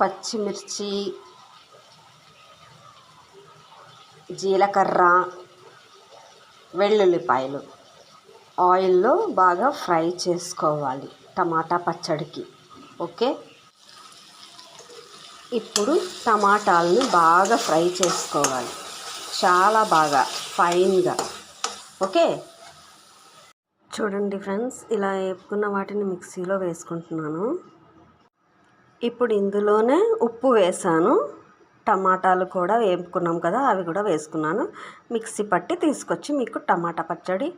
పచ్చిమిర్చి జీలకర్ర వెల్లుల్లిపాయలు. ఆయిల్లో బాగా ఫ్రై చేసుకోవాలి టమాటా పచ్చడికి. ఓకే? ఇప్పుడు టమాటాలను బాగా ఫ్రై చేసుకోవాలి. చాలా బాగా ఫైన్గా. ఓకే? చూడండి ఫ్రెండ్స్ ఇలా వేపుకున్న వాటిని మిక్సీలో వేసుకుంటున్నాను. ఇప్పుడు ఇందులోనే ఉప్పు వేసాను. టమాటాలు కూడా వేపుకున్నాం కదా అవి కూడా వేసుకున్నాను. మిక్సీ పట్టి తీసుకొచ్చి మీకు టమాటా పచ్చడి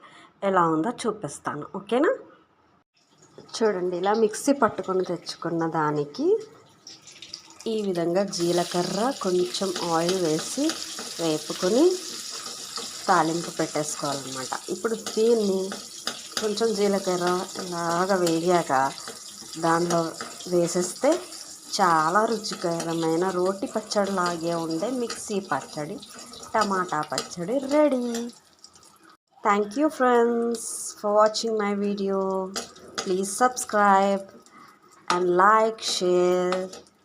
ఎలా ఉందో చూపిస్తాను. ఓకేనా? చూడండి ఇలా మిక్సీ పట్టుకొని తెచ్చుకున్న దానికి ఈ విధంగా జీలకర్ర కొంచెం ఆయిల్ వేసి వేపుకొని తాలింపు పెట్టేసుకోవాలన్నమాట. ఇప్పుడు దీన్ని కొంచెం జీలకర్ర ఇలాగ వేగాక దానిలో వేసేస్తే చాలా రుచికరమైన రోటి పచ్చడి లాగే ఉండే మిక్సీ పచ్చడి టమాటా పచ్చడి ready. Thank you friends for watching my video please subscribe and like share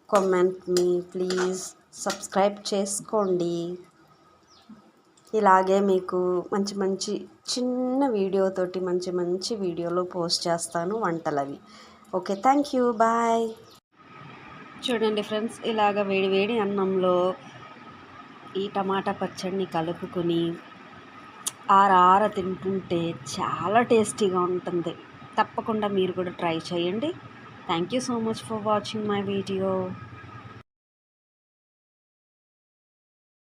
comment me please subscribe చేసుకోండి. ఇలాగే మీకు మంచి మంచి చిన్న వీడియోతోటి మంచి మంచి వీడియోలు పోస్ట్ చేస్తాను వంటలవి. Okay thank you bye. చూడండి ఫ్రెండ్స్ ఇలాగ వేడివేడి అన్నంలో ఈ టమాటా పచ్చడిని కలుపుకొని ఆరార తింటుంటే చాలా టేస్టీగా ఉంటుంది. తప్పకుండా మీరు కూడా ట్రై చేయండి. Thank you so much for watching my video.